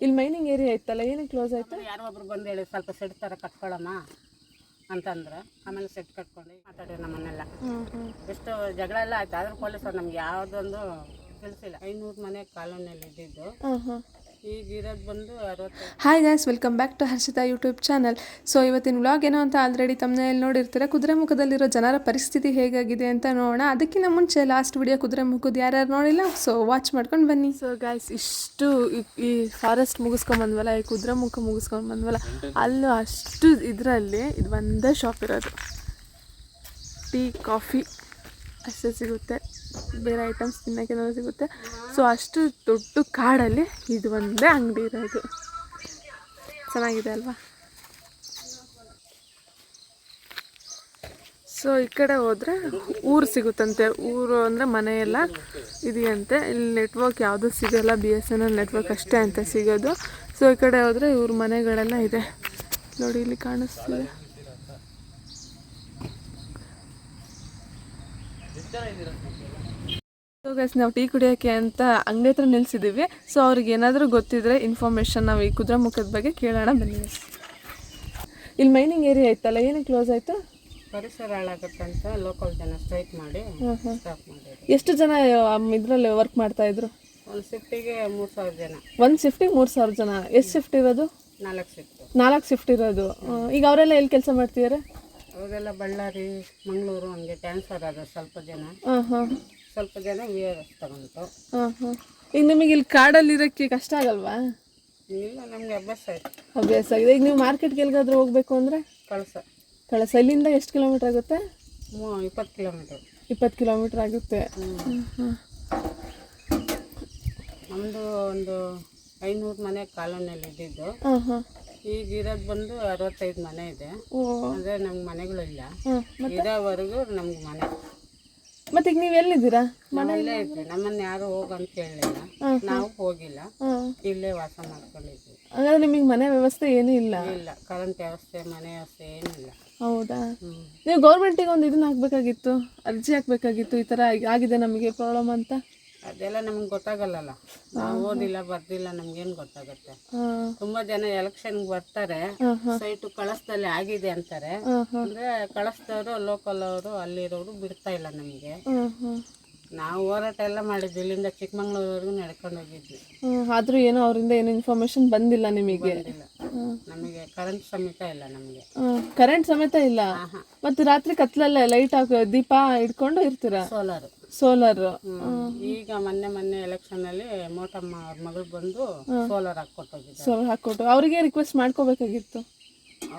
ಇಲ್ಲಿ mining area ಇತ್ತಲ್ಲ ಏನಕ್ಕೆ ಕ್ಲೋಸ್ ಆಯ್ತು? ಯಾರು ಒಬ್ರು ಬಂದು ಹೇಳಿ ಸ್ವಲ್ಪ ಸೆಡ್ ಥರ ಕಟ್ಕೊಳ್ಳೋಣ ಅಂತಂದ್ರೆ ಆಮೇಲೆ ಸೆಟ್ ಕಟ್ಕೊಂಡು ಮಾತಾಡಿ ನಮ್ಮನ್ನೆಲ್ಲ. ಎಷ್ಟು ಜಗಳ ಎಲ್ಲ ಆಯ್ತು ಆದ್ರೂ ಪೊಲೀಸರು ನಮ್ಗೆ ಯಾವುದೊಂದು ತಿಳಿಸಿಲ್ಲ. ಐನೂರು ಮನೆ ಕಾಲೋನಿಯಲ್ಲಿ ಇದ್ದಿದ್ದು ಬಂದು ಅರವತ್ತು hi guys welcome back to Harshitha YouTube channel so ಇವತ್ತಿನ ವ್ಲಾಗ್ ಏನೋ ಅಂತ ಆಲ್ರೆಡಿ ತಮ್ಮನೆಯಲ್ಲಿ ನೋಡಿರ್ತೀರ. ಕುದುರೆಮುಖದಲ್ಲಿರೋ ಜನರ ಪರಿಸ್ಥಿತಿ ಹೇಗಾಗಿದೆ ಅಂತ ನೋಡೋಣ. ಅದಕ್ಕಿಂತ ಮುಂಚೆ ಲಾಸ್ಟ್ ವಿಡಿಯೋ ಕುದುರೆಮುಖದ ಯಾರ್ಯಾರು ನೋಡಿಲ್ಲ? ಸೊ ವಾಚ್ ಮಾಡ್ಕೊಂಡು ಬನ್ನಿ. ಸೊ ಗಾಯ್ಸ್ ಇಷ್ಟು ಈ- ಈ ಫಾರೆಸ್ಟ್ ಮುಗಿಸ್ಕೊಂಡ್ ಬಂದ್ವಲ್ಲ ಈ ಕುದುರೆಮುಖ ಮುಗಿಸ್ಕೊಂಡು ಬಂದ್ವಲ್ಲ ಅಲ್ಲೂ ಅಷ್ಟು ಇದರಲ್ಲಿ ಇದು ಒಂದೇ ಶಾಪ್ ಇರೋದು. ಟೀ ಕಾಫಿ ಅಷ್ಟೇ ಸಿಗುತ್ತೆ. ಬೇರೆ ಐಟಮ್ಸ್ ತಿನ್ನೋಕೆ ಏನಾದ್ರು ಸಿಗುತ್ತೆ. ಸೊ ಅಷ್ಟು ದೊಡ್ಡ ಕಾಡಲ್ಲಿ ಇದು ಒಂದೇ ಅಂಗಡಿ ಇರೋದು. ಚೆನ್ನಾಗಿದೆ ಅಲ್ವಾ? ಸೊ ಈ ಕಡೆ ಹೋದರೆ ಊರು ಸಿಗುತ್ತಂತೆ. ಊರು ಅಂದರೆ ಮನೆಯೆಲ್ಲ ಇದೆಯಂತೆ. ಇಲ್ಲಿ ನೆಟ್ವರ್ಕ್ ಯಾವುದೂ ಸಿಗೋಲ್ಲ. B S N L network ಅಷ್ಟೇ ಅಂತ ಸಿಗೋದು. ಸೊ ಈ ಕಡೆ ಹೋದರೆ ಇವ್ರ ಮನೆಗಳೆಲ್ಲ ಇದೆ. ನೋಡಿ, ಇಲ್ಲಿ ಕಾಣಿಸ್ತಿದೆ. ಸೊ ಗೈಸ್ ನಾವು ಟೀ ಕುಡಿಯೋಕ್ಕೆ ಅಂತ ಅಂಗಡಿ ಹತ್ರ ನಿಲ್ಸಿದ್ದೀವಿ ಸೊ ಅವ್ರಿಗೆ ಏನಾದರೂ ಗೊತ್ತಿದ್ರೆ ಇನ್ಫಾರ್ಮೇಷನ್ ನಾವು ಈ ಕುದುರೆಮುಖದ ಬಗ್ಗೆ ಕೇಳೋಣ ಬನ್ನಿ. ಇಲ್ಲಿ ಮೈನಿಂಗ್ ಏರಿಯಾ ಇತ್ತಲ್ಲ ಏನಕ್ಕೆ ಕ್ಲೋಸ್ ಆಯಿತು? ಪರಿಸರ ಹಾಳಾಗುತ್ತಂತ ಅಂತ ಲೋಕಲ್ ಜನ ಸ್ಟ್ರೈಕ್ ಮಾಡಿ ಸ್ಟಾಪ್ ಮಾಡಿದ್ರು. ಎಷ್ಟು ಜನ ಇದರಲ್ಲಿ ವರ್ಕ್ ಮಾಡ್ತಾ ಇದ್ರು? ಒಂದು ಶಿಫ್ಟಿಗೆ ಮೂರು ಸಾವಿರ ಜನ. ಒಂದು ಶಿಫ್ಟಿಗೆ ಮೂರು ಸಾವಿರ ಜನ. ಎಷ್ಟು ಶಿಫ್ಟ್ ಇರೋದು? ನಾಲ್ಕು ಶಿಫ್ಟ್ ನಾಲ್ಕು ಶಿಫ್ಟ್ ಇರೋದು. ಈಗ ಅವರೆಲ್ಲ ಎಲ್ಲಿ ಕೆಲಸ ಮಾಡ್ತಿದ್ದಾರೆ? ಅವರೆಲ್ಲ ಬಳ್ಳಾರಿ ಮಂಗಳೂರು ಹಂಗೆ ಟ್ರಾನ್ಸ್ಫರ್ ಆದ ಸ್ವಲ್ಪ ಜನ. ಹಾಂ ಹಾಂ. ಸ್ವಲ್ಪ ಜನ ವಿ ಆರ್ ಎಸ್ ಹಾಂ ಹಾಂ. ಈಗ ನಿಮಗೆ ಇಲ್ಲಿ ಕಾಡಲ್ಲಿ ಇರೋಕ್ಕೆ ಕಷ್ಟ ಆಗಲ್ವಾ? ಇಲ್ಲ ನಮಗೆ ಅಭ್ಯಾಸ ಆಯ್ತು. ಅಭ್ಯಾಸ ಆಗಿದೆ. ಈಗ ನೀವು ಮಾರ್ಕೆಟ್ಗೆ ಎಲ್ಲಿಗಾದ್ರೂ ಹೋಗ್ಬೇಕು ಅಂದರೆ? ಕಳಸ. ಕಳಸ. ಇಲ್ಲಿಂದ ಎಷ್ಟು ಕಿಲೋಮೀಟ್ರ್ ಆಗುತ್ತೆ? ಮೂ ಇಪ್ಪತ್ತು ಕಿಲೋಮೀಟ್ರ್ ಇಪ್ಪತ್ತು ಕಿಲೋಮೀಟ್ರ್ ಆಗುತ್ತೆ. ನಮ್ಮದು ಒಂದು ಐನೂರು ಮನೆ ಕಾಲೋನಿಯಲ್ಲಿ ಇದ್ದಿದ್ದು ಈಗ ಇರೋದ್ ಬಂದು ಅರವತ್ತೈದು ಮನೆ ಇದೆ. ಓ. ಅಂದರೆ ನಮ್ಗೆ ಮನೆಗಳಿಲ್ಲ. ಹಾಂ ಇರೋವರೆಗೂ ನಮ್ಗೆ ಮನೆ. ಮತ್ತೆ ನೀವ್ ನೀವು ಎಲ್ಲಿದ್ದೀರಾ? ಮನೆಯಲ್ಲೇ ಇದ್ವಿ. ನಮ್ಮನ್ನ ಯಾರು ಹೋಗಂತ ಹೇಳಿಲ್ಲ ನಾವು ಹೋಗಿಲ್ಲ. ಇಲ್ಲೇ ವಾಸ ಮಾಡ್ಕೊಂಡಿದ್ವಿ. ಹಾಗಾದ್ರೆ ನಿಮಗೆ ಮನೆ ವ್ಯವಸ್ಥೆ ಏನೂ ಇಲ್ಲ? ಇಲ್ಲ. ಕರೆಂಟ್ ವ್ಯವಸ್ಥೆ ಮನೆ ವ್ಯವಸ್ಥೆ ಏನಿಲ್ಲ ಹೌದಾ? ನೀವು ಗೌರ್ಮೆಂಟಿಗೆ ಒಂದು ಇದನ್ನ ಹಾಕ್ಬೇಕಾಗಿತ್ತು? ಅರ್ಜಿ ಹಾಕ್ಬೇಕಾಗಿತ್ತು? ಈ ತರ ಆಗಿದೆ ನಮಗೆ ಪ್ರಾಬ್ಲಮ್ ಅಂತ? ಅದೆಲ್ಲ ನಮ್ಗೆ ಗೊತ್ತಾಗಲ್ಲಲ್ಲ. ನಾವು ಓದಿಲ್ಲ ಬರ್ದಿಲ್ಲ ನಮ್ಗೇನು ಗೊತ್ತಾಗುತ್ತೆ. ತುಂಬಾ ಜನ ಎಲೆಕ್ಷನ್ ಬರ್ತಾರೆ. ಸೈಟು ಕಳಸದಲ್ಲಿ ಆಗಿದೆ ಅಂತಾರೆ. ಅಂದ್ರೆ ಕಳಸದವರು ಲೋಕಲ್ ಅವರು ಅಲ್ಲಿರೋರು ಬಿಡ್ತಾ ಇಲ್ಲ ನಮಗೆ. ನಾವು ಹೋರಾಟ ಎಲ್ಲ ಮಾಡಿದ್ವಿ. ಇಲ್ಲಿಂದ ಚಿಕ್ಕಮಂಗ್ಳೂರ್ವರೆಗೂ ನಡ್ಕೊಂಡು ಹೋಗಿದ್ವಿ. ಆದ್ರೂ ಏನೋ ಅವರಿಂದ ಏನು ಇನ್ಫಾರ್ಮೇಶನ್ ಬಂದಿಲ್ಲ ನಿಮಗೆ. ನಮಗೆ ಕರೆಂಟ್ ಸಮೇತ ಇಲ್ಲ ನಮಗೆ. ಕರೆಂಟ್ ಸಮೇತ ಇಲ್ಲ. ಮತ್ತೆ ರಾತ್ರಿ ಕತ್ಲಲ್ಲೇ ಲೈಟ್ ಹಾಕೋ ದೀಪ ಇಟ್ಕೊಂಡು ಇರ್ತೀರಾ? Solar solar. ಈಗ ಮೊನ್ನೆ ಮೊನ್ನೆ ಎಲೆಕ್ಷನ್ ಅಲ್ಲಿ ಮೋಟಮ್ಮ ಅವ್ರ ಮಗಳು ಬಂದು ಸೋಲಾರ್ ಹಾಕೊಟ್ಟೋಗಿದ್ದಾರೆ ಸೋಲಾರ್ ಹಾಕೊಟ್ಟು ಅವರಿಗೆ ರಿಕ್ವೆಸ್ಟ್ ಮಾಡ್ಕೋಬೇಕಾಗಿತ್ತು?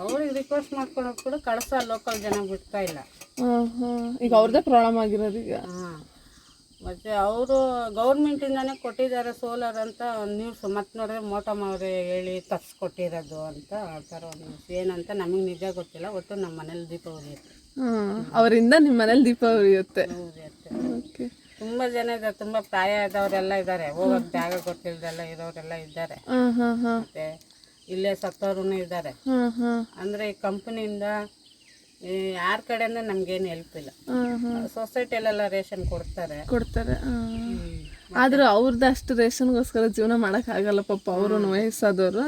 ಅವ್ರಿಗೆ ರಿಕ್ವೆಸ್ಟ್ ಮಾಡ್ಕೊಳಕ್ ಕೂಡ ಕಳಸ ಲೋಕಲ್ ಜನ ಬಿಡ್ತಾ ಇಲ್ಲ. ಈಗ ಅವ್ರದೇ ಪ್ರಾಬ್ಲಮ್ ಆಗಿರೋದು ಈಗ. ಮತ್ತೆ ಅವರು ಗೌರ್ಮೆಂಟಿಂದಾನೇ ಕೊಟ್ಟಿದ್ದಾರೆ ಸೋಲಾರ್ ಅಂತ ಒಂದು ನ್ಯೂಸ್ ಮತ್ತೆ ನೋಡಿದ್ರೆ ಮೋಟಮ್ಮ ಅವರೇ ಹೇಳಿ ತರ್ಸ್ಕೊಟ್ಟಿರೋದು ಅಂತ ಆ ಥರ ಒಂದು ನ್ಯೂಸ್ ಏನಂತ ನಮಗೆ ನಿಜ ಗೊತ್ತಿಲ್ಲ. ಒಟ್ಟು ನಮ್ಮ ಮನೇಲಿ ದೀಪ ಉರಿಯುತ್ತೆ ಅವರಿಂದ ನಿಮ್ಮ ಮನೇಲಿ ದೀಪ ಉರಿಯುತ್ತೆ ಉರಿಯುತ್ತೆ ಓಕೆ. ತುಂಬ ಜನ ಇದ್ದಾರೆ ತುಂಬಾ ಪ್ರಾಯ ಆದವರೆಲ್ಲ ಇದ್ದಾರೆ. ಹೋಗಕ್ ಜಾಗ ಗೊತ್ತಿಲ್ದೆಲ್ಲ ಇರೋರೆಲ್ಲ ಇದ್ದಾರೆ. ಹಾಂ ಹಾಂ ಹಾಂ. ಮತ್ತೆ ಇಲ್ಲೇ ಸತ್ತವರು ಇದ್ದಾರೆ. ಅಂದ್ರೆ ಹಾಂ. ಅಂದರೆ ಈ ಕಂಪನಿಯಿಂದ ಯಾರ ಕಡೆಯಿಂದ ನಮ್ಗೇನು ಹೆಲ್ಪ್ ಇಲ್ಲ. ಹಾಂ ಹಾಂ. ಸೊಸೈಟಿಯಲ್ಲೆಲ್ಲ ರೇಷನ್ ಕೊಡ್ತಾರೆ. ಕೊಡ್ತಾರೆ ಆದ್ರೂ ಅವ್ರದ್ದು ಅಷ್ಟು ರೇಷನ್ಗೋಸ್ಕರ ಜೀವನ ಮಾಡೋಕ್ಕಾಗಲ್ಲ ಪಾಪ ಅವರು ವಯಸ್ಸಾದವರು.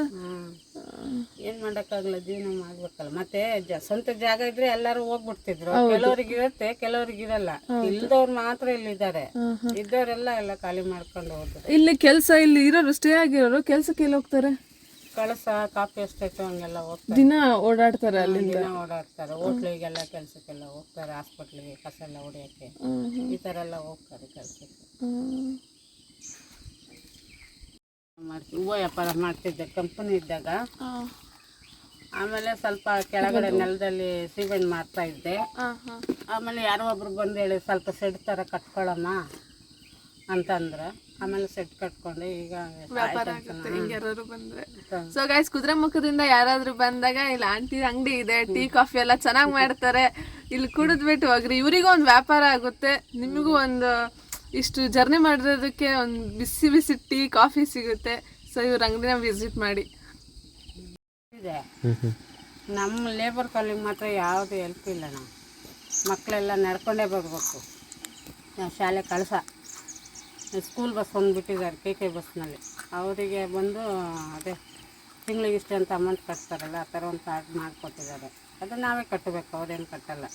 ಏನ್ ಮಾಡಕ್ಕಾಗಲ್ಲ ಜೀವನ ಮಾಡ್ಬೇಕಲ್ಲ. ಮತ್ತೆ ಜ- ಸ್ವಂತ ಜಾಗ ಇದ್ರೆ ಎಲ್ಲಾರು ಹೋಗ್ಬಿಡ್ತಿದ್ರು. ಕೆಲವ್ರಿಗೆ ಇರುತ್ತೆ ಕೆಲವ್ರಿಗೆ ಇರಲ್ಲ. ಇಲ್ದವ್ರು ಮಾತ್ರ ಇಲ್ಲಿದ್ದಾರೆ. ಇದ್ದವರೆಲ್ಲ ಎಲ್ಲ ಖಾಲಿ ಮಾಡ್ಕೊಂಡು ಹೋಗ್ತಾರೆ ಇಲ್ಲಿ ಕೆಲಸ ಇಲ್ಲಿ ಇರೋರು ಸ್ಟೇ ಆಗಿರೋರು ಕೆಲ್ಸಕ್ಕೆ ಎಲ್ಲಿ ಹೋಗ್ತಾರೆ? ಕಳಸ ಕಾಫಿ ಎಸ್ಟೇಟ್ ಹಂಗೆಲ್ಲ ಹೋಗ್ತಾರೆ. ದಿನ ಓಡಾಡ್ತಾರೆ ಅಲ್ಲಿ ದಿನ ಓಡಾಡ್ತಾರೆ. ಹೋಟ್ಲಿಗೆಲ್ಲ ಕೆಲ್ಸಕ್ಕೆಲ್ಲ ಹೋಗ್ತಾರೆ. ಹಾಸ್ಪಿಟ್ಲಿಗೆ ಕಸ ಎಲ್ಲ ಹೊಡಿಯಕ್ಕೆ ಈ ತರ ಎಲ್ಲ ಹೋಗ್ತಾರೆ ಕೆಲ್ಸಕ್ಕೆ. ಹ್ಮ್. ಮಾಡ್ತೀವಿ. ಹೂವು ವ್ಯಾಪಾರ ಮಾಡ್ತಿದ್ದೆ ಕಂಪನಿ ಇದ್ದಾಗ. ಆ, ಆಮೇಲೆ ಸ್ವಲ್ಪ ಕೆಳಗಡೆ ನೆಲದಲ್ಲಿ ಸೀಮೆಂಟ್ ಮಾಡ್ತಾ ಇದ್ದೆ. ಆಮೇಲೆ ಯಾರೋ ಒಬ್ರು ಬಂದು ಹೇಳಿ ಸ್ವಲ್ಪ ಸೆಡ್ ಥರ ಕಟ್ಕೊಳ್ಳೋಣ ಅಂತಂದ್ರೆ. ಆಮೇಲೆ ಸೆಟ್ ಕಟ್ಕೊಂಡು ಈಗ ವ್ಯಾಪಾರ ಆಗುತ್ತೆ ಹಿಂಗೆ ಯಾರಾದ್ರು ಬಂದ್ರೆ. ಸೊ ಗೈಸ್ ಕುದುರೆಮುಖದಿಂದ ಯಾರಾದ್ರೂ ಬಂದಾಗ ಇಲ್ಲಿ ಆಂಟಿ ಅಂಗಡಿ ಇದೆ ಟೀ ಕಾಫಿ ಎಲ್ಲ ಚೆನ್ನಾಗಿ ಮಾಡ್ತಾರೆ ಇಲ್ಲಿ ಕುಡಿದ್ಬಿಟ್ಟು ಹೋಗ್ರಿ. ಇವರಿಗೂ ಒಂದು ವ್ಯಾಪಾರ ಆಗುತ್ತೆ. ನಿಮಗೂ ಒಂದು ಇಷ್ಟು ಜರ್ನಿ ಮಾಡಿರೋದಕ್ಕೆ ಒಂದು ಬಿಸಿ ಬಿಸಿ ಟೀ ಕಾಫಿ ಸಿಗುತ್ತೆ. ಸೊ ಇವ್ರ ಅಂಗಡಿನ ವಿಸಿಟ್ ಮಾಡಿ. ಇದೆ. ನಮ್ಮ ಲೇಬರ್ ಕಾಲಿಗೆ ಮಾತ್ರ ಯಾವುದು ಹೆಲ್ಪ್ ಇಲ್ಲ ನಾವು ಮಕ್ಕಳೆಲ್ಲ ನಡ್ಕೊಂಡೇ ಬರಬೇಕು. ಶಾಲೆ ಕಳಸ. ಸ್ಕೂಲ್ ಬಸ್ ಬಂದುಬಿಟ್ಟಿದ್ದಾರೆ ಕೆ ಕೆ ಬಸ್ನಲ್ಲಿ ಅವರಿಗೆ ಬಂದು ಅದೇ ತಿಂಗಳಿಗೆ ಇಷ್ಟು ಅಂತ ಅಮೌಂಟ್ ಕಟ್ತಾರಲ್ಲ ಆ ಥರ ಒಂದು ಕಾರ್ಡ್ ಮಾಡಿಕೊಟ್ಟಿದ್ದಾರೆ. ಅದು ನಾವೇ ಕಟ್ಟಬೇಕು ಅವ್ರೇನು ಕಟ್ಟಲ್ಲ.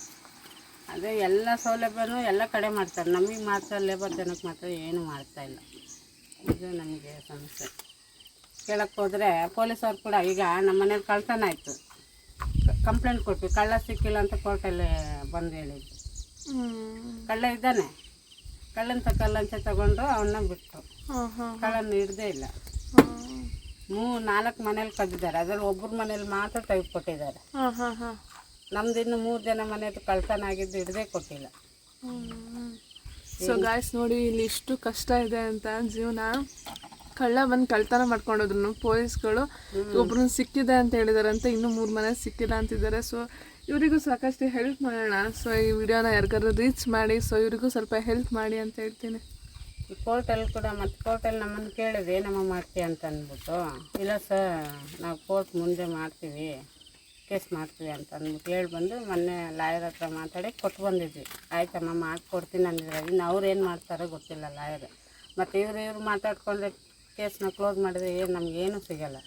ಅದೇ ಎಲ್ಲ ಸೌಲಭ್ಯನೂ ಎಲ್ಲ ಕಡೆ ಮಾಡ್ತಾರೆ. ನಮಗೆ ಮಾತ್ರ ಲೇಬರ್ ಜನಕ್ಕೆ ಮಾತ್ರ ಏನು ಮಾಡ್ತಾ ಇಲ್ಲ. ಇದು ನಮಗೆ ಸಮಸ್ಯೆ. ಕೇಳಕ್ಕೆ ಹೋದರೆ ಪೊಲೀಸವ್ರು ಕೂಡ ಈಗ ನಮ್ಮ ಮನೇಲಿ ಕಳ್ತನ ಆಯಿತು. ಕಂಪ್ಲೇಂಟ್ ಕೊಟ್ಟು ಕಳ್ಳ ಸಿಕ್ಕಿಲ್ಲ ಅಂತ ಕೋರ್ಟಲ್ಲಿ ಬಂದು ಹೇಳಿದ್ದು ಕಳ್ಳ ಇದ್ದಾನೆ. ಕಳ್ಳನ ತಕ್ಕ ತಗೊಂಡು ಅವನ್ನ ಬಿಟ್ಟು ಕಳ್ಳನ್ನು ಹಿಡ್ದೇ ಇಲ್ಲ. ಮೂ ನಾಲ್ಕು ಮನೇಲಿ ಕದ್ದಿದ್ದಾರೆ. ಅದ್ರಲ್ಲಿ ಒಬ್ಬರ ಮನೇಲಿ ಮಾತ್ರ ತೆಗೆದುಕೊಟ್ಟಿದ್ದಾರೆ ಕೊಟ್ಟಿದ್ದಾರೆ. ನಮ್ದು ಇನ್ನು ಮೂರು ಜನ ಮನೆಯದು ಕಳ್ತನ ಆಗಿದ್ದು ಹಿಡ್ದೇ ಕೊಟ್ಟಿಲ್ಲ. ಸೊ ಗಾಯ್ಸ್ ನೋಡಿ, ಇಲ್ಲಿ ಇಷ್ಟು ಕಷ್ಟ ಇದೆ ಅಂತ ಜೀವನ. ಕಳ್ಳ ಬಂದು ಕಳ್ತನ ಮಾಡ್ಕೊಂಡೋದ್ರು ಪೊಲೀಸ್ಗಳು ಒಬ್ರನ್ನ ಸಿಕ್ಕಿದೆ ಅಂತ ಹೇಳಿದಾರಂತೆ ಇನ್ನೂ ಮೂರು ಮನೆ ಸಿಕ್ಕಿಲ್ಲ ಅಂತಿದ್ದಾರೆ. ಸೊ ಇವರಿಗೂ ಸಾಕಷ್ಟು ಹೆಲ್ಪ್ ಮಾಡೋಣ. ಸೊ ಈ ವಿಡಿಯೋನ ಯಾರಿಗಾದ್ರೂ ರೀಚ್ ಮಾಡಿ ಸೊ ಇವರಿಗೂ ಸ್ವಲ್ಪ ಹೆಲ್ಪ್ ಮಾಡಿ ಅಂತ ಹೇಳ್ತೀನಿ. ಕೋರ್ಟಲ್ಲಿ ಕೂಡ ಮತ್ತೆ ಕೋರ್ಟಲ್ಲಿ ನಮ್ಮನ್ನು ಕೇಳಿದೆ ಏನಮ್ಮ ಮಾಡ್ತೀಯ ಅಂತ ಅಂದ್ಬಿಟ್ಟು ಇಲ್ಲ ಸರ್ ನಾವು ಕೋರ್ಟ್ ಮುಂದೆ ಮಾಡ್ತೀವಿ ಕೇಸ್ ಮಾಡ್ತೀವಿ ಅಂತ ಅಂದ್ಬಿಟ್ಟು ಹೇಳಿ ಬಂದು ಮೊನ್ನೆ ಲಾಯರ್ ಹತ್ರ ಮಾತಾಡಿ ಕೊಟ್ಟು ಬಂದಿದ್ವಿ. ಆಯ್ತಮ್ಮ ಮಾಡಿಕೊಡ್ತೀನಿ ಅಂದಿದ್ರೆ ಇನ್ನು ಅವ್ರು ಏನು ಮಾಡ್ತಾರೋ ಗೊತ್ತಿಲ್ಲ ಲಾಯರ್ ಮತ್ತು ಇವರು ಇವ್ರು ಮಾತಾಡ್ಕೊಂಡ್ರೆ ಕೇಸ್ನ ಕ್ಲೋಸ್ ಮಾಡಿದ್ರೆ ಏನು ನಮಗೇನು ಸಿಗಲ್ಲ.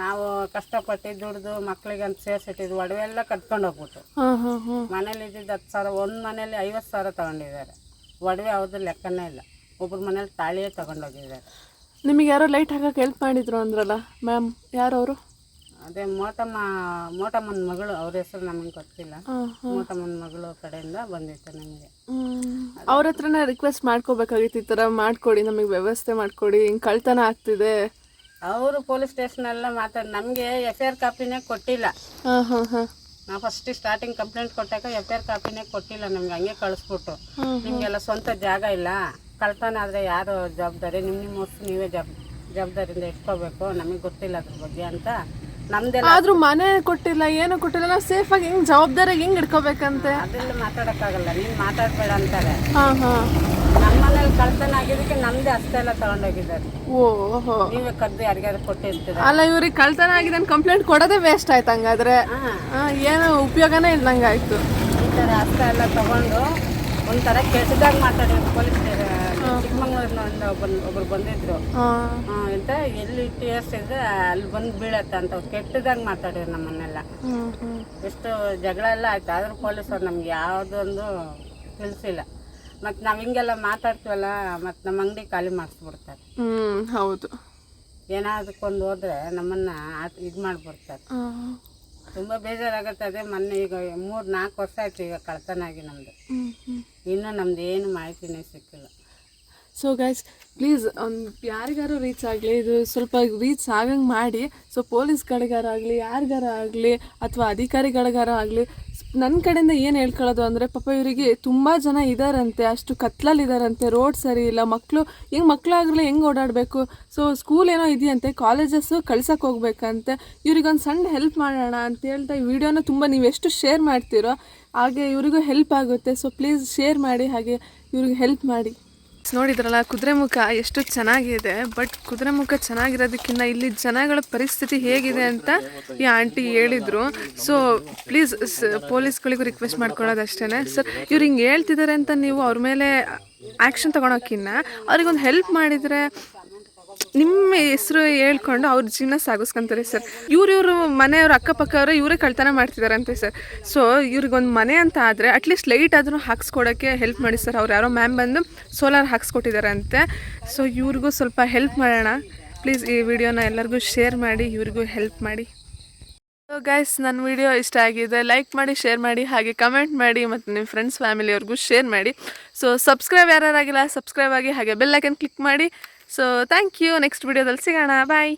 ನಾವು ಕಷ್ಟಪಟ್ಟು ದುಡ್ದು ಮಕ್ಳಿಗೆ ಅಂತ ಸೇರಿಸಿಟ್ಟಿದ್ದು ಒಡವೆ ಎಲ್ಲ ಕಟ್ಕೊಂಡು ಹೋಗ್ಬಿಟ್ಟು ಮನೇಲಿ ಇದ್ದಿದ್ದು ಹತ್ತು ಸಾವಿರ ಒಂದು ಮನೇಲಿ ಐವತ್ತು ಸಾವಿರ ತೊಗೊಂಡಿದ್ದಾರೆ. ಒಡವೆ ಅವ್ರದ್ದು ಲೆಕ್ಕನೇ ಇಲ್ಲ. ಒಬ್ಬರು ಮನೇಲಿ ತಾಳಿಯೇ ತಗೊಂಡೋಗಿದ್ದಾರೆ ನಿಮಗೆ ಯಾರೋ ಲೈಟ್ ಹಾಕಕ್ಕೆ ಹೆಲ್ಪ್ ಮಾಡಿದ್ರು ಅಂದ್ರಲ್ಲ ಮ್ಯಾಮ್ ಯಾರವರು? ಅದೇ ಮೋಟಮ್ಮ ಮೋಟಮ್ಮನ ಮಗಳು ಅವ್ರ ಹೆಸರು ನಮಗೆ ಗೊತ್ತಿಲ್ಲ. ಮೋಟಮ್ಮನ ಮಗಳು ಕಡೆಯಿಂದ ಬಂದಿತ್ತು ನಮಗೆ. ಅವ್ರ ಹತ್ರನೇ ರಿಕ್ವೆಸ್ಟ್ ಮಾಡ್ಕೋಬೇಕಾಗಿತ್ತು ಈ ಥರ ಮಾಡಿಕೊಡಿ ನಮಗೆ ವ್ಯವಸ್ಥೆ ಮಾಡಿಕೊಡಿ ಹಿಂಗೆ ಕಳ್ತನ ಆಗ್ತಿದೆ. ಅವರು ಪೊಲೀಸ್ ಸ್ಟೇಷನ್ ಎಲ್ಲ ಮಾತಾಡಿ ನಮಗೆ ಎಫ್ ಐ ಆರ್ ಕಾಪಿನೇ ಕೊಟ್ಟಿಲ್ಲ. ಹಾಂ ಹಾಂ ಹಾಂ. ನಾವು ಫಸ್ಟ್ ಸ್ಟಾರ್ಟಿಂಗ್ ಕಂಪ್ಲೇಂಟ್ ಕೊಟ್ಟಾಗ ಎಫ್ ಐ ಆರ್ ಕಾಪಿನೇ ಕೊಟ್ಟಿಲ್ಲ ನಮ್ಗೆ ಹಂಗೆ ಕಳಿಸ್ಬಿಟ್ಟು. ನಿಮಗೆಲ್ಲ ಸ್ವಂತ ಜಾಗ ಇಲ್ಲ ಕಳ್ತನ ಆದರೆ ಯಾರು ಜವಾಬ್ದಾರಿ ನಿಮ್ಮ ನಿಮ್ಮ ನೀವೇ ಜವಾಬ್ ಜವಾಬ್ದಾರಿಯಿಂದ ಇಟ್ಕೋಬೇಕು ನಮಗೆ ಗೊತ್ತಿಲ್ಲ ಅದ್ರ ಬಗ್ಗೆ ಅಂತ. ನಮ್ದೆಲ್ಲ ಆದ್ರೂ ಮನೆ ಕೊಟ್ಟಿಲ್ಲ ಏನು ಕೊಟ್ಟಿಲ್ಲ ನಾವು ಸೇಫ್ ಆಗಿ ಹೆಂಗ್ ಜವಾಬ್ದಾರಿಯಾಗಿ ಹೆಂಗ್ ಇಟ್ಕೋಬೇಕಂತೆ. ಅದೆಲ್ಲ ಮಾತಾಡೋಕ್ಕಾಗಲ್ಲ ನೀನು ಮಾತಾಡ್ಬೇಡ ಅಂತಾರೆ. ಹಾ ಹಾ. ನಮ್ಮ ಮನೇಲಿ ಕಳ್ತನ ಆಗಿದ್ದಕ್ಕೆ ನಮ್ದೇ ಅಷ್ಟೆಲ್ಲ ತಗೊಂಡೋಗಿದ್ದಾರೆ. ಓಹೋ. ನೀವೇ ಕದ್ದು ಯಾರಿಗಾರು ಕೊಟ್ಟಿರ್ತೀರ? ಅಲ್ಲ ಇವ್ರಿಗೆ ಕಳ್ತನ ಆಗಿದೆ ಕಂಪ್ಲೇಂಟ್ ಕೊಡೋದೇ ವೇಸ್ಟ್ ಆಯ್ತು ಹಂಗಾದ್ರೆ. ಹಾಂ. ಆ, ಏನು ಉಪಯೋಗನೇ ಇಲ್ದಂಗೆ ಆಯ್ತು ಈ ಥರ ಅಷ್ಟ ಎಲ್ಲ ತಗೊಂಡು ಒಂಥರ ಕೆಟ್ಟದಾಗ ಮಾತಾಡಿದ್ರು ಪೊಲೀಸ್ ಒಬ್ಬರು ಒಬ್ರು ಬಂದಿದ್ರು. ಆ, ಎಂತ ಎಲ್ಲಿ ಇದ್ರೆ ಅಲ್ಲಿ ಬಂದು ಬೀಳತ್ತೆ ಅಂತ ಕೆಟ್ಟದಾಗ ಮಾತಾಡಿದ್ರು ನಮ್ಮನ್ನೆಲ್ಲ. ಹ್ಮ್ ಹ್ಮ್. ಎಷ್ಟು ಜಗಳ ಎಲ್ಲ ಆಯ್ತು. ಆದ್ರೂ ಪೊಲೀಸರು ನಮ್ಗೆ ಯಾವುದೊಂದು ತಿಳಿಸಿಲ್ಲ. ಮತ್ತು ನಾವು ಹಿಂಗೆಲ್ಲ ಮಾತಾಡ್ತೀವಲ್ಲ ಮತ್ತು ನಮ್ಮ ಅಂಗಡಿ ಖಾಲಿ ಮಾಡಿಸ್ಬಿಡ್ತಾರೆ. ಹ್ಮ್ ಹೌದು. ಏನಾದಕ್ಕೊಂದು ಹೋದ್ರೆ ನಮ್ಮನ್ನ ಇದು ಮಾಡಿಬಿಡ್ತಾರೆ. ಆ, ತುಂಬ ಬೇಜಾರಾಗತ್ತೆ. ಅದೇ ಮೊನ್ನೆ ಈಗ ಮೂರು ನಾಲ್ಕು ವರ್ಷ ಆಯ್ತು ಈಗ ಕಳ್ತನ ಆಗಿ ನಮ್ಮದು ಹ್ಮ್ ಹ್ಮ್. ಇನ್ನೂ ನಮ್ದು ಏನು ಮಾಹಿತಿನೇ ಸಿಕ್ಕಿಲ್ಲ. ಸೊ ಗೈಸ್ ಪ್ಲೀಸ್ ಒಂದು ಯಾರಿಗಾರು ರೀಚ್ ಆಗಲಿ, ಇದು ಸ್ವಲ್ಪ ರೀಚ್ ಆಗಂಗೆ ಮಾಡಿ. ಸೊ ಪೊಲೀಸ್ಗಳಿಗಾರ ಆಗಲಿ, ಯಾರಿಗಾರ ಆಗಲಿ, ಅಥವಾ ಅಧಿಕಾರಿಗಳಿಗಾರ ಆಗಲಿ ನನ್ನ ಕಡೆಯಿಂದ ಏನು ಹೇಳ್ಕೊಳ್ಳೋದು ಅಂದರೆ, ಪಾಪ ಇವರಿಗೆ ತುಂಬ ಜನ ಇದ್ದಾರಂತೆ ಅಷ್ಟು ಕತ್ಲಲ್ಲಿದ್ದಾರಂತೆ ರೋಡ್ ಸರಿ ಇಲ್ಲ ಮಕ್ಕಳು ಹೆಂಗೆ ಮಕ್ಕಳಾಗಲಿ ಹೆಂಗೆ ಓಡಾಡಬೇಕು? ಸೊ ಸ್ಕೂಲ್ ಏನೋ ಇದೆಯಂತೆ ಕಾಲೇಜಸ್ಸು ಕಳ್ಸಕ್ಕೆ ಹೋಗ್ಬೇಕಂತೆ, ಇವ್ರಿಗೊಂದು ಸಣ್ಣ ಹೆಲ್ಪ್ ಮಾಡೋಣ ಅಂತ ಹೇಳ್ತಾ ಈ ವಿಡಿಯೋನ ತುಂಬ ನೀವು ಎಷ್ಟು ಶೇರ್ ಮಾಡ್ತೀರೋ, ಹಾಗೆ ಇವರಿಗೂ ಹೆಲ್ಪ್ ಆಗುತ್ತೆ. ಸೊ ಪ್ಲೀಸ್ ಶೇರ್ ಮಾಡಿ, ಹಾಗೆ ಇವ್ರಿಗೆ ಹೆಲ್ಪ್ ಮಾಡಿ. ನೋಡಿದ್ರಲ್ಲ ಕುದುರೆಮುಖ ಎಷ್ಟು ಚೆನ್ನಾಗಿದೆ ಬಟ್ ಕುದುರೆಮುಖ ಚೆನ್ನಾಗಿರೋದಕ್ಕಿಂತ ಇಲ್ಲಿ ಜನಗಳ ಪರಿಸ್ಥಿತಿ ಹೇಗಿದೆ ಅಂತ ಈ ಆಂಟಿ ಹೇಳಿದ್ರು. ಸೊ ಪ್ಲೀಸ್ ಪೊಲೀಸ್ಗಳಿಗೂ ರಿಕ್ವೆಸ್ಟ್ ಮಾಡ್ಕೊಳ್ಳೋದು ಅಷ್ಟೇ ಸರ್ ಇವ್ರು ಹಿಂಗೆ ಹೇಳ್ತಿದ್ದಾರೆ ಅಂತ ನೀವು ಅವ್ರ ಮೇಲೆ ಆ್ಯಕ್ಷನ್ ತೊಗೊಳೋಕ್ಕಿನ್ನ ಅವ್ರಿಗೊಂದು ಹೆಲ್ಪ್ ಮಾಡಿದರೆ ನಿಮ್ಮ ಹೆಸರು ಹೇಳ್ಕೊಂಡು ಅವ್ರ ಜೀವನ ಸಾಗಿಸ್ಕೊಂತಾರೆ ಸರ್. ಇವ್ರು ಇವರು ಮನೆಯವ್ರ ಅಕ್ಕಪಕ್ಕವರು ಇವರೇ ಕಳ್ತನ ಮಾಡ್ತಿದಾರಂತೆ ಸರ್. ಸೊ ಇವ್ರಿಗೊಂದು ಮನೆ ಅಂತ ಆದರೆ ಅಟ್ಲೀಸ್ಟ್ ಲೈಟ್ ಆದರೂ ಹಾಕ್ಸ್ಕೊಡೋಕ್ಕೆ ಹೆಲ್ಪ್ ಮಾಡಿ ಸರ್. ಅವ್ರು ಯಾರೋ ಮ್ಯಾಮ್ ಬಂದು ಸೋಲಾರ್ ಹಾಕ್ಸ್ಕೊಟ್ಟಿದ್ದಾರಂತೆ ಸೊ ಇವ್ರಿಗೂ ಸ್ವಲ್ಪ ಹೆಲ್ಪ್ ಮಾಡೋಣ. ಪ್ಲೀಸ್ ಈ ವಿಡಿಯೋನ ಎಲ್ಲರಿಗೂ ಶೇರ್ ಮಾಡಿ, ಇವ್ರಿಗೂ ಹೆಲ್ಪ್ ಮಾಡಿ. ಸೊ ಗೈಸ್ ನನ್ನ ವಿಡಿಯೋ ಇಷ್ಟ ಆಗಿದೆ. ಲೈಕ್ ಮಾಡಿ ಶೇರ್ ಮಾಡಿ, ಹಾಗೆ ಕಮೆಂಟ್ ಮಾಡಿ ಮತ್ತು ನಿಮ್ಮ ಫ್ರೆಂಡ್ಸ್ ಫ್ಯಾಮಿಲಿಯವ್ರಿಗೂ ಶೇರ್ ಮಾಡಿ. ಸೊ ಸಬ್ಸ್ಕ್ರೈಬ್ ಯಾರಾಗಿಲ್ಲ ಸಬ್ಸ್ಕ್ರೈಬ್ ಆಗಿ ಹಾಗೆ ಬೆಲ್ ಐಕನ್ ಕ್ಲಿಕ್ ಮಾಡಿ. ಸೊ ಥ್ಯಾಂಕ್ ಯು ನೆಕ್ಸ್ಟ್ ವಿಡಿಯೋದಲ್ಲಿ ಸಿಗೋಣ. ಬಾಯ್